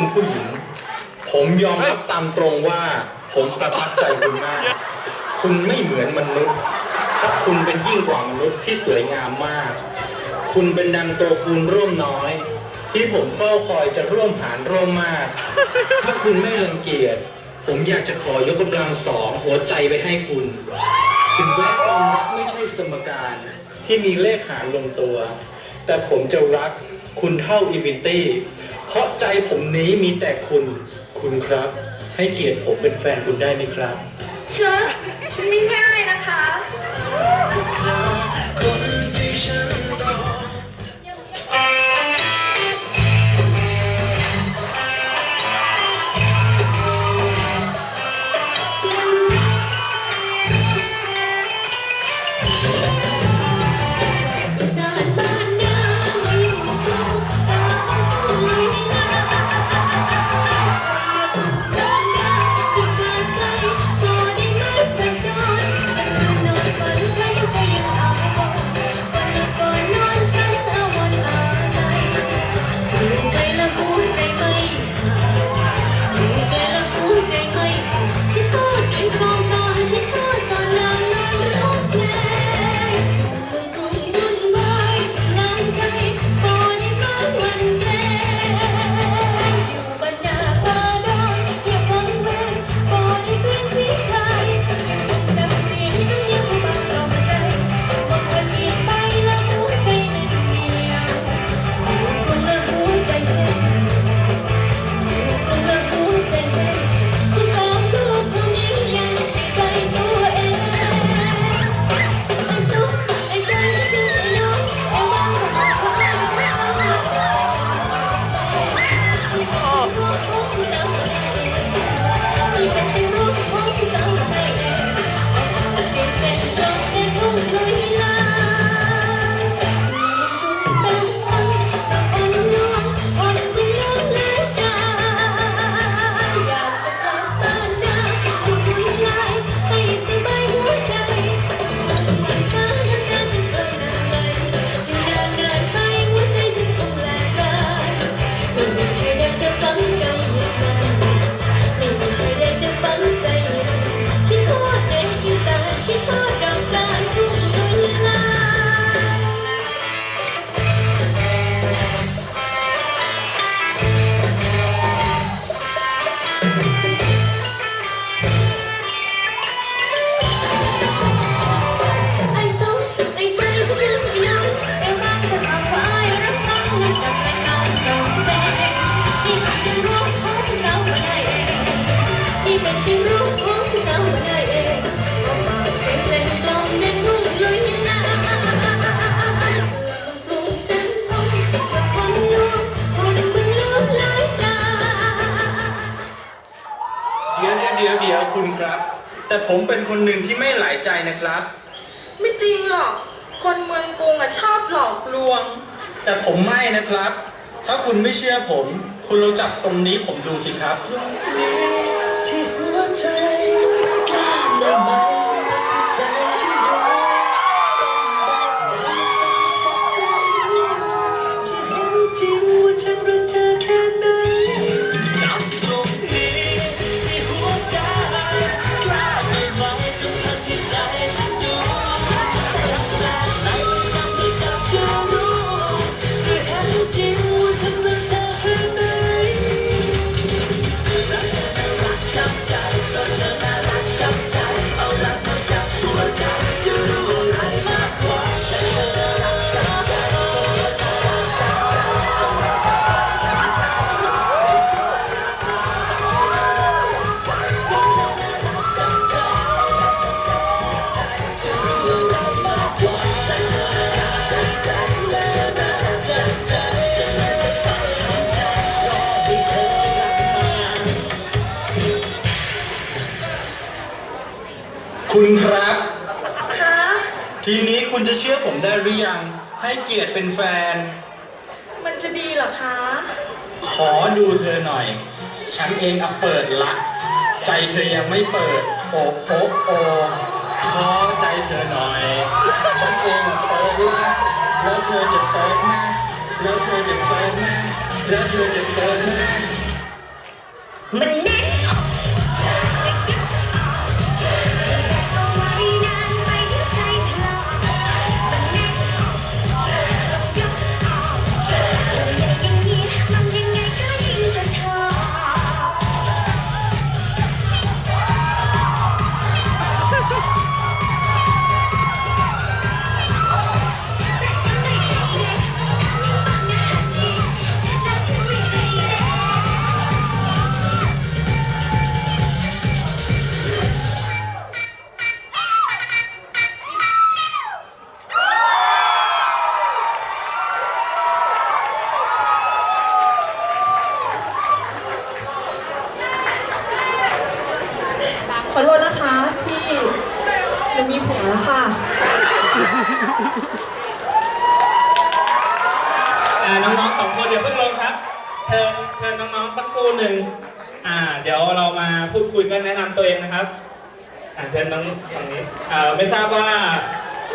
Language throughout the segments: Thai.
คุณผู้หญิง ผมยอมรับตามตรงว่า ผมประทับใจคุณมาก คุณไม่เหมือนมนุษย์เพราะคุณเป็นยิ่งกว่ามนุษย์ที่สวยงามมาก คุณเป็นดังตัวคูณร่วมน้อย ที่ผมเฝ้าคอยจะร่วมหารร่วมมาก ถ้าคุณไม่รังเกียจผมอยากจะขอยกกำลังสองหัวใจไปให้คุณถึงแม้ความรักไม่ใช่สมการที่มีเลขหารลงตัว แต่ผมจะรักคุณเท่าอินฟินิตี้ เพราะใจผมนี้มีแต่คุณคุณครับ ให้เกียรติผมเป็นแฟนคุณได้ไหมครับ เชิญฉันไม่ง่ายนะคะอี เดี๋ยวเดี๋ยวเดี๋ยวคุณครับ แต่ผมเป็นคนหนึ่งที่ไม่หลายใจนะครับ ไม่จริงหรอก คนเมืองกรุงอะชอบหลอกลวง แต่ผมไม่นะครับ ถ้าคุณไม่เชื่อผม คุณลองจับตรงนี้ผมดูสิครับ ที่หัวใจ คุณครับ คะทีนี้คุณจะเชื่อผมได้หรือยัง ให้เกียรติเป็นแฟน มันจะดีเหรอคะ ขอดูเธอหน่อย ฉันเองอะเปิดละ ใจเธอยังไม่เปิด โอ้โอ้โอ้ขอใจเธอหน่อย ฉันเองอะเปิดละแล้วเธอจะเปิดไหมแล้วเธอจะเปิดไหมแล้วเธอจะเปิดไหม มันแน่น หนึ่งอ่า เดี๋ยวเรามาพูดคุยกันแนะนำตัวเองนะครับอ่าเชิญน้องฝั่งนี้อ่าไม่ทราบว่า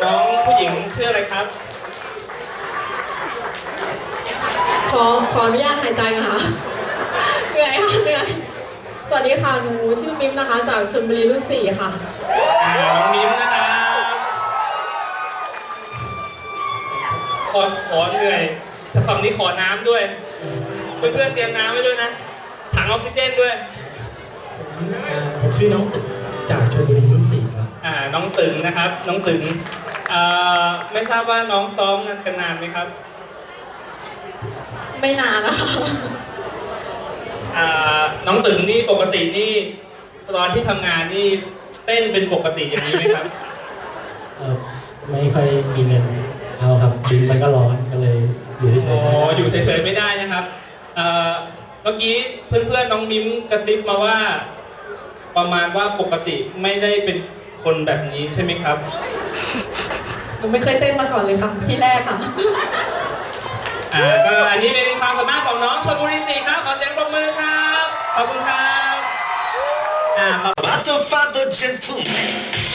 น้องผู้หญิงชื่ออะไรครับ ขอขออนุญาตหายใจนะคะเหนื่อยค่ะเหนื่อยสวัสดีค่ะ หนูชื่อมิมนะคะ จากชลบุรีรุ่นสี่ค่ะ อ่าน้องมิ้มนะครับขอขอเหนื่อยแต่ฝั่งนี้ขอน้ำด้วย เพื่อนๆเตรียมน้ำไว้ด้วยนะถัง ออกซิเจนด้วย ผมชื่อน้องตึกจากชลบุรีรุ่นสี่ครับอ่า น้องตึงนะครับ น้องตึงอ่าไม่ทราบว่าน้องซ้อมกันนานไหมครับ ไม่นานนะคะอ่า น้องตึงนี่ปกตินี่ตอนที่ทำงานนี่เต้นเป็นปกติอย่างนี้ไหมครับ เออไม่ค่อยมีเงินเอาครับดินมันก็ร้อนก็เลยอยู่เฉอ๋อยๆอยู่เฉยๆไม่ได้นะครับเอ่อ เมื่อกี้เพื่อนๆน้องมิ้มกระซิบมาว่า ประมาณว่าปกติไม่ได้เป็นคนแบบนี้ใช่ไหมครับ หนูไม่เคยเต้นมาก่อนเลยค่ะที่แรกค่ะ อ่าก็อันนี้เป็นความสามารถของน้องชลบุรีสี่ครับขอเสียงปรบมือครับขอบคุณครับอ่าขอบ Father, father, gentleman.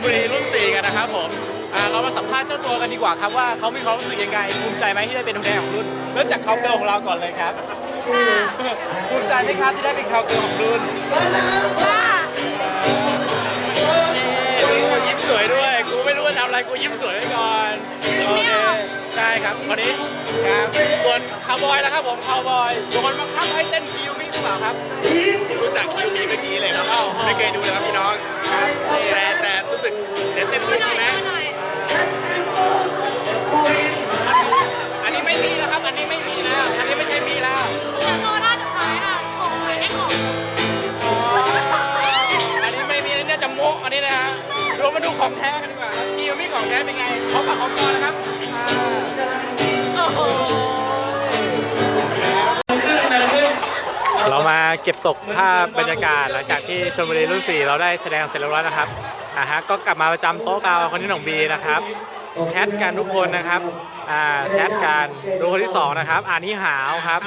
มบุรีรุ่น4กันนะครับผมอ่าเรามาสัมภาษณ์เจ้าตัวกันดีกว่าครับว่าเขามีความรู้สึกยังไงภูมิใจไหมที่ได้เป็นตัวแทนของรุ่นเริ่มจากคาวเกิร์ลของเราก่อนเลยครับภูมิใจไหมครับที่ได้เป็นคาวเกิร์ลของรุ่นเอ๊ะดูยิ้มสวยด้วยกูไม่รู้ว่าทำอะไรกูยิ้มสวยไว้ก่อนโอเคใช่ครับคนนี้ครับส่วนคาวบอยแล้วครับผมคาวบอยโดนบังคับให้เต้นคิวมิกหรือเป ล่าครับรู้จักคิวมีเมื่อกี้เลยครับเอ้าไม่เคยดูเลยครับพี่น้อง แต่แต่รู้สึกเต้นเต้นดีใช่ไหมอันนี้ไม่มีแล้วครับ อันนี้ไม่มีแล้ว อันนี้ไม่ใช่มีแล้วอันนี้ไม่มีอันนี้น่าจะโมกอันนี้นะฮะเรามาดูของแท้กันดีกว่าครับคิวมีของแท้เป็นไงเขาปากของคอนะครับ เรามาเก็บตกภาพบรรยากาศหลังจากที่ชลบุรีรุ่น4เราได้แสดงเสร็จเรียบร้อยนะครับอ่าฮะก็กลับมาประจำโต๊ะเราคนที่หนองบีนะครับแชทกันทุกคนนะครับอ่าแชทกันดูคนที่สองนะครับอ่านี่หาวครับ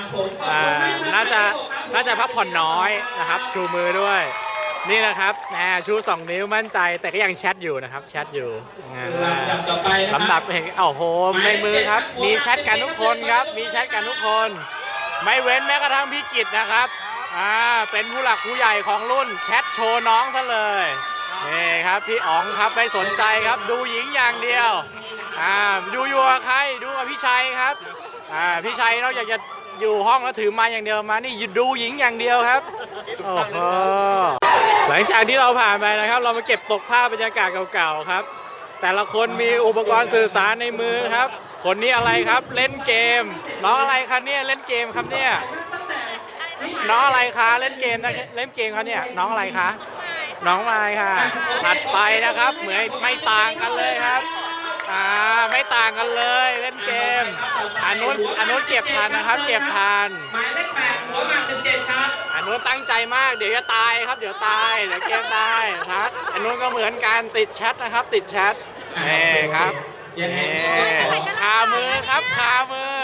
อ่าน่าจะน่าจะพักผ่อนน้อยนะครับชูมือด้วย นี่นะครับแหมชูสองนิ้วมั่นใจแต่ก็ยังแชทอยู่นะครับ แชทอยู่อ่าลำดับต่อไปนะครับลำดับเห็นโอ้โหในมือครับ มีแชทกันทุกคนครับ มีแชทกันทุกคน ไม่เว้นแม้กระทั่งพี่กิตนะครับ อ่าเป็นผู้หลักผู้ใหญ่ของรุ่นแชทโชว์น้องซะเลยนี่ครับพี่อ๋องครับไม่สนใจครับ ดูหญิงอย่างเดียวอ่าดูอยู่กับใครดูกับพี่ชัยครับอ่าพี่ชัยนอกจากจะอยู่ห้องแล้วถือมาอย่างเดียวมานี่ดูหญิงอย่างเดียวครับโอ้โหหลังจากที่เราผ่านไปนะครับ เรามาเก็บตกภาพบรรยากาศเก่าๆครับ แต่ละคนมีอุปกรณ์สื่อสารในมือครับ คนนี้อะไรครับเล่นเกม น้องอะไรครับเนี่ยเล่นเกมครับเนี่ย น้องอะไรคะเล่นเกมนะเล่นเกมครับเนี่ยน้องอะไรคะน้องไมายค่ะถัดไปนะครับ เหมือนไม่ต่างกันเลยครับอ่าไม่ต่างกันเลยเล่นเกมอันนู้นอันนู้นเก็บทันนะครับ เก็บทันหมายเลขแปดหัวหมากสิบเจ็ดครับอันนู้นตั้งใจมากเดี๋ยวจะตายครับ เดี๋ยวตายเดี๋ยวเกมตายครับอันนู้นก็เหมือนกันติดแชทนะครับ ติดแชทนี่ครับยังไงนี่คามือครับคามือ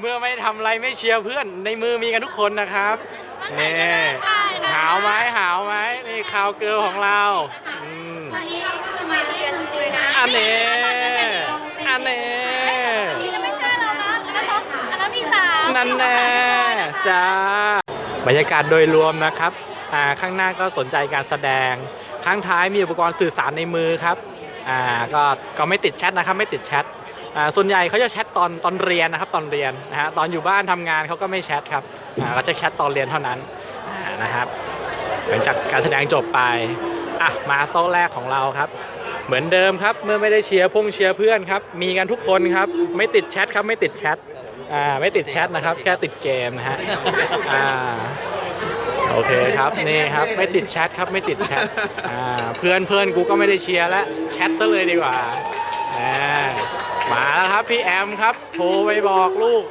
เมื่อไม่ทำอะไรไม่เชียร์เพื่อนในมือมีกันทุกคนนะครับนี่หาวไหมหาวไหมนี่ข่าวเกิร์ลของเราอืมวันนี้เราก็จะมาเรียนเลยนะอันนี้อันนี้นี่ไม่ใช่เรานะอันนั้นท้องอันนั้นมีสาวนั่นแน่จ้าบรรยากาศโดยรวมนะครับอ่าข้างหน้าก็สนใจการแสดงข้างท้ายมีอุปกรณ์สื่อสารในมือครับอ่าก็ก็ไม่ติดแชทนะครับไม่ติดแชทอ่า ส่วนใหญ่เขาจะแชทตอนตอนเรียนนะครับตอนเรียนนะฮะตอนอยู่บ้านทำงานเขาก็ไม่แชทครับเขาจะแชทตอนเรียนเท่านั้นนะครับ หลังจากการแสดงจบไปอะมาโต๊ะแรกของเราครับ เหมือนเดิมครับเมื่อไม่ได้เชียร์พุ่งเชียร์เพื่อนครับ มีกันทุกคนครับไม่ติดแชทครับไม่ติดแชทอ่าไม่ติดแชทนะครับ แค่ติดเกมนะฮะอ่าโอเคครับนี่ครับไม่ติดแชทครับไม่ติดแชทอ่าเพื่อนเพื่อนกูก็ไม่ได้เชียร์แล้วแชทซะเลยดีกว่าอ่า มาแล้วครับพี่แอมครับ โทรไปบอกลูก